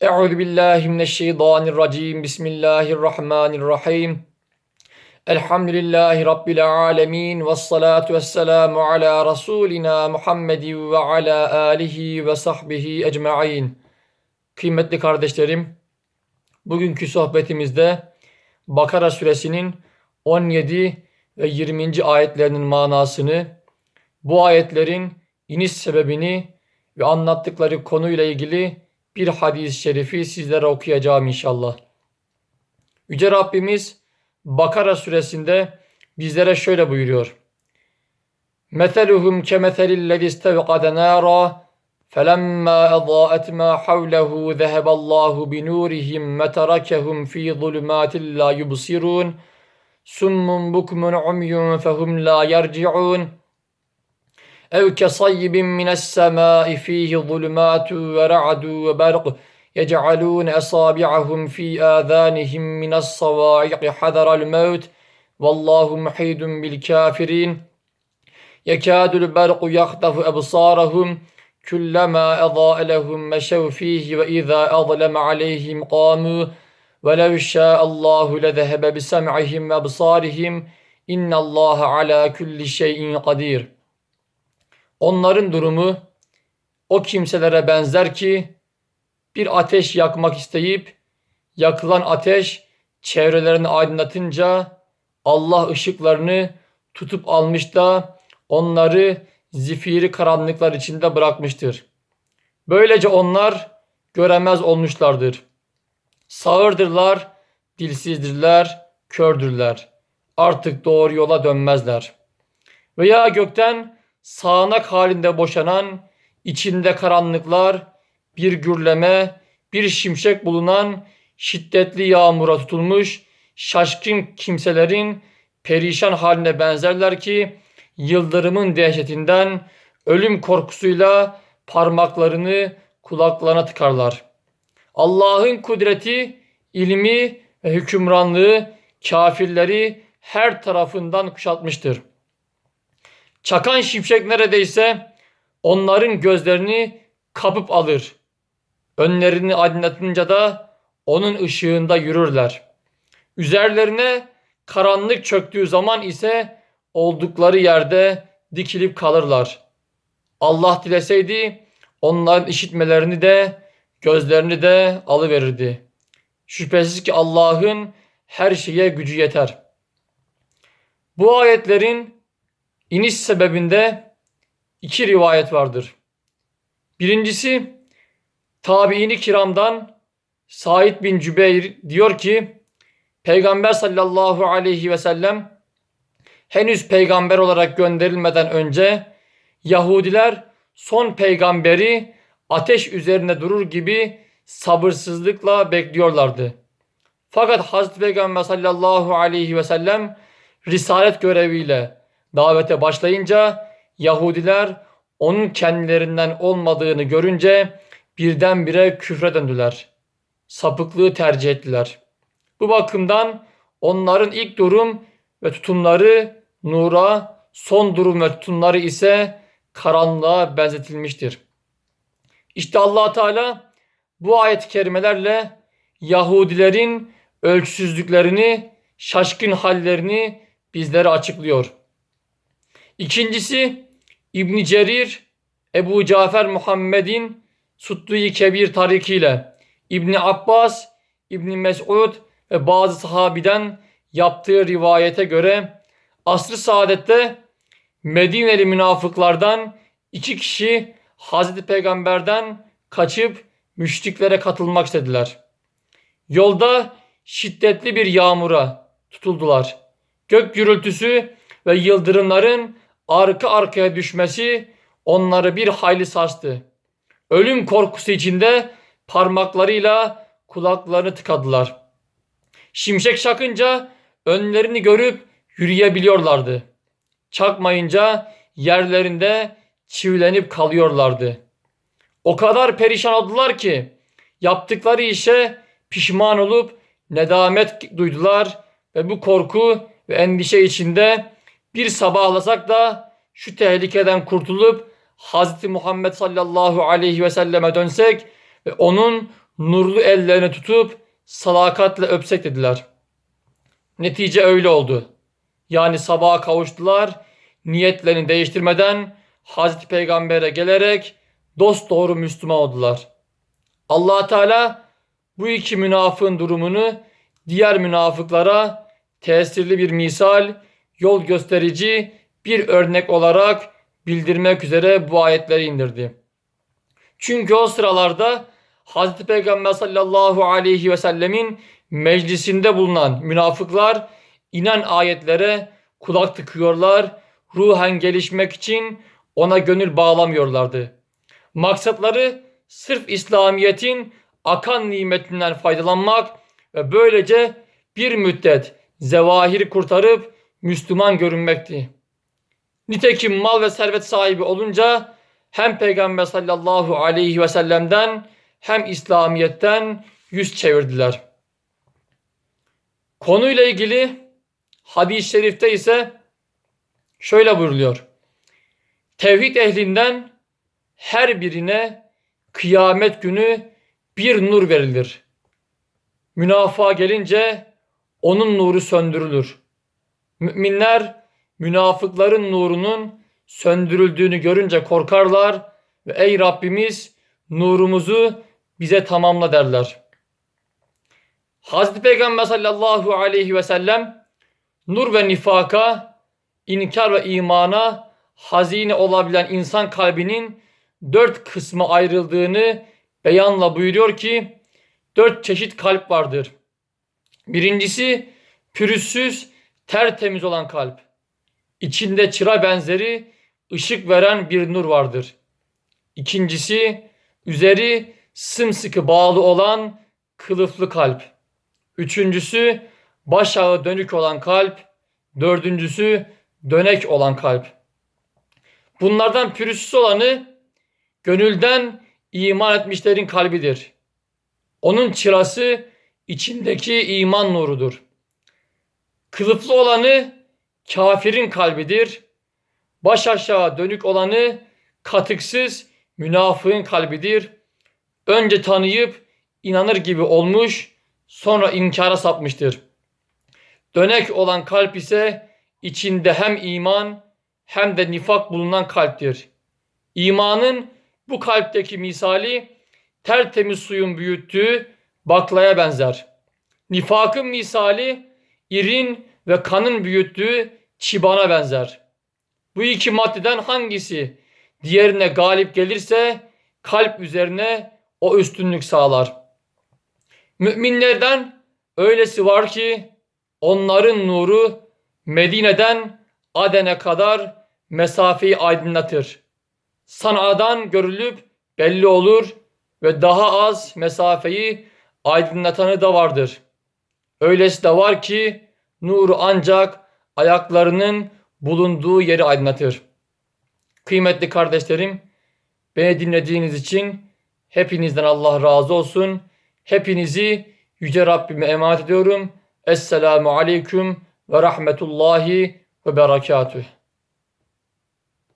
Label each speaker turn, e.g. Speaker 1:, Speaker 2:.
Speaker 1: Euzu billahi mineşşeytanirracim. Bismillahirrahmanirrahim. Elhamdülillahi rabbil alamin ve salatu vesselamu ala rasulina Muhammedin ve ala alihi ve sahbihi ecmaîn. Kıymetli kardeşlerim, bugünkü sohbetimizde Bakara suresinin 17 ve 20. ayetlerinin manasını, bu ayetlerin iniş sebebini ve anlattıkları konuyla ilgili bir hadis-i şerifi sizlere okuyacağım inşallah. Yüce Rabbimiz Bakara suresinde bizlere şöyle buyuruyor. Meteluhum kemetelillezî istevkade nâra felemma edâet mâ havlehu zeheballâhu binûrihim ve terakehum fî zulümâtin lâ yubsirûn summun bukmun umyun fehum lâ yerci'ûn.'' فَهُمْ لَا يَرْجِعُونَ اَوْ كَصَيِّبٍ مِنَ السَّمَاءِ ف۪يهِ ظُلُمَاتٌ وَرَعْدٌ وَبَرْقٌ يَجْعَلُونَ أَصَابِعَهُمْ ف۪ي آذَانِهِمْ مِنَ الصَّوَاعِقِ حَذَرَ الْمَوْتِ وَاللّٰهُ مُحِيطٌ بِالْكَافِرِينَ يَكَادُ الْبَرْقُ يَخْطَفُ أَبْصَارَهُمْ كُلَّمَا أَضَاءَ لَهُمْ مَشَوْا ف۪يهِ وَإِذَا أَظْلَمَ عَلَيْهِمْ قَامُوا وَلَوْ شَاءَ اللّٰهُ لَذَهَبَ بِسَمْعِهِمْ وَأَبْصَارِهِمْ اِنَّ اللّٰهَ عَلَى كُلِّ شَيْءٍ قَدِيرٌ Onların durumu o kimselere benzer ki bir ateş yakmak isteyip yakılan ateş çevrelerini aydınlatınca Allah ışıklarını tutup almış da onları zifiri karanlıklar içinde bırakmıştır. Böylece onlar göremez olmuşlardır. Sağırdırlar, dilsizdirler, kördürler. Artık doğru yola dönmezler. Veya gökten sağanak halinde boşanan, içinde karanlıklar, bir gürleme, bir şimşek bulunan şiddetli yağmura tutulmuş şaşkın kimselerin perişan haline benzerler ki yıldırımın dehşetinden ölüm korkusuyla parmaklarını kulaklarına tıkarlar. Allah'ın kudreti, ilmi ve hükümranlığı kafirleri her tarafından kuşatmıştır. Çakan şimşek neredeyse onların gözlerini kapıp alır. Önlerini aydınlatınca da onun ışığında yürürler. Üzerlerine karanlık çöktüğü zaman ise oldukları yerde dikilip kalırlar. Allah dileseydi onların işitmelerini de gözlerini de alıverirdi. Şüphesiz ki Allah'ın her şeye gücü yeter. Bu ayetlerin iniş sebebinde iki rivayet vardır. Birincisi tabiini kiramdan Said bin Cübeyr diyor ki Peygamber sallallahu aleyhi ve sellem henüz peygamber olarak gönderilmeden önce Yahudiler son peygamberi ateş üzerine durur gibi sabırsızlıkla bekliyorlardı. Fakat Hazreti Peygamber sallallahu aleyhi ve sellem risalet göreviyle davete başlayınca Yahudiler onun kendilerinden olmadığını görünce birdenbire küfre döndüler. Sapıklığı tercih ettiler. Bu bakımdan onların ilk durum ve tutumları nura, son durum ve tutumları ise karanlığa benzetilmiştir. İşte allah Teala bu ayet-i kerimelerle Yahudilerin ölçüsüzlüklerini, şaşkın hallerini bizlere açıklıyor. İkincisi İbn Cerir, Ebu Cafer Muhammed'in Suttu-i Kebir tarikiyle İbn Abbas, İbn Mes'ud ve bazı sahabiden yaptığı rivayete göre asr-ı saadette Medineli münafıklardan iki kişi Hazreti Peygamber'den kaçıp müşriklere katılmak istediler. Yolda şiddetli bir yağmura tutuldular. Gök gürültüsü ve yıldırımların arka arkaya düşmesi onları bir hayli sarstı. Ölüm korkusu içinde parmaklarıyla kulaklarını tıkadılar. Şimşek çakınca önlerini görüp yürüyebiliyorlardı. Çakmayınca yerlerinde çivilenip kalıyorlardı. O kadar perişan oldular ki yaptıkları işe pişman olup nedamet duydular ve bu korku ve endişe içinde bir sabahlasak da şu tehlikeden kurtulup Hz. Muhammed sallallahu aleyhi ve selleme dönsek ve onun nurlu ellerini tutup sadakatle öpsek dediler. Netice öyle oldu. Yani sabaha kavuştular. Niyetlerini değiştirmeden Hazreti Peygamber'e gelerek dost doğru Müslüman oldular. allah Teala bu iki münafığın durumunu diğer münafıklara tesirli bir misal, yol gösterici bir örnek olarak bildirmek üzere bu ayetleri indirdi. Çünkü o sıralarda Hazreti Peygamber sallallahu aleyhi ve sellemin meclisinde bulunan münafıklar inen ayetlere kulak tıkıyorlar, ruhen gelişmek için ona gönül bağlamıyorlardı. Maksatları sırf İslamiyet'in akan nimetinden faydalanmak ve böylece bir müddet zevahiri kurtarıp Müslüman görünmekti. Nitekim mal ve servet sahibi olunca hem Peygamber sallallahu aleyhi ve sellem'den hem İslamiyet'ten yüz çevirdiler. Konuyla ilgili hadis-i şerifte ise şöyle buyuruluyor. Tevhid ehlinden her birine kıyamet günü bir nur verilir. Münafığa gelince onun nuru söndürülür. Müminler münafıkların nurunun söndürüldüğünü görünce korkarlar ve ey Rabbimiz nurumuzu bize tamamla derler. Hazreti Peygamber sallallahu aleyhi ve sellem nur ve nifaka, inkar ve imana hazine olabilen insan kalbinin dört kısmı ayrıldığını beyanla buyuruyor ki dört çeşit kalp vardır. Birincisi pürüzsüz, tertemiz olan kalp. İçinde çıra benzeri ışık veren bir nur vardır. İkincisi üzeri sımsıkı bağlı olan kılıflı kalp. Üçüncüsü başağı dönük olan kalp. Dördüncüsü dönek olan kalp. Bunlardan pürüzsüz olanı gönülden iman etmişlerin kalbidir. Onun çırası içindeki iman nurudur. Kılıflı olanı kafirin kalbidir. Baş aşağı dönük olanı katıksız münafığın kalbidir. Önce tanıyıp inanır gibi olmuş, sonra inkara sapmıştır. Dönek olan kalp ise içinde hem iman hem de nifak bulunan kalptir. İmanın bu kalpteki misali tertemiz suyun büyüttüğü baklaya benzer. Nifakın misali irin ve kanın büyüttüğü çibana benzer. Bu iki maddeden hangisi diğerine galip gelirse kalp üzerine o üstünlük sağlar. Müminlerden öylesi var ki onların nuru Medine'den Aden'e kadar mesafeyi aydınlatır. Sana'dan görülüp belli olur ve daha az mesafeyi aydınlatanı da vardır. Öylesi de var ki nuru ancak ayaklarının bulunduğu yeri aydınlatır. Kıymetli kardeşlerim, beni dinlediğiniz için hepinizden Allah razı olsun. Hepinizi Yüce Rabbime emanet ediyorum. Esselamu Aleyküm ve Rahmetullahi ve Berekatuhu.